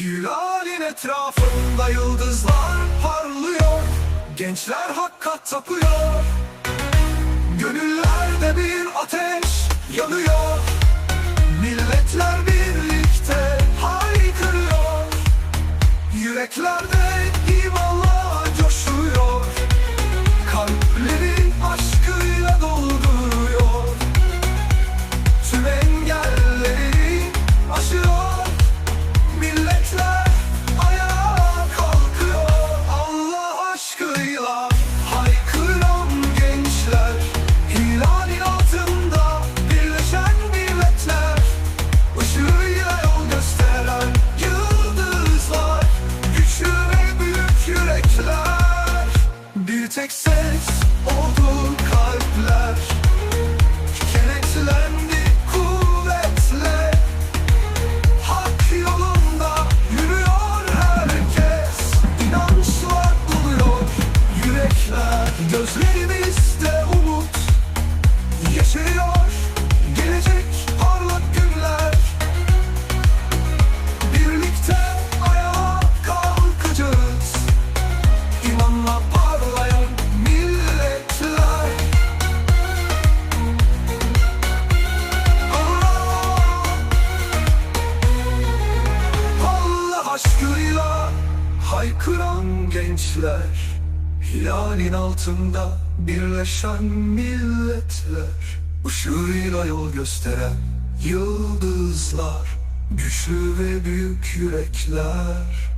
Hilalin etrafında yıldızlar parlıyor Gençler hakka tapıyor. Gönüllerde bir ateş yanıyor Milletler birlikte haykırıyor. Yüreklerde Tek ses oldu kalpler haykıran gençler Hilalin altında birleşen milletler Işığıyla yol gösteren yıldızlar Güçlü ve büyük yürekler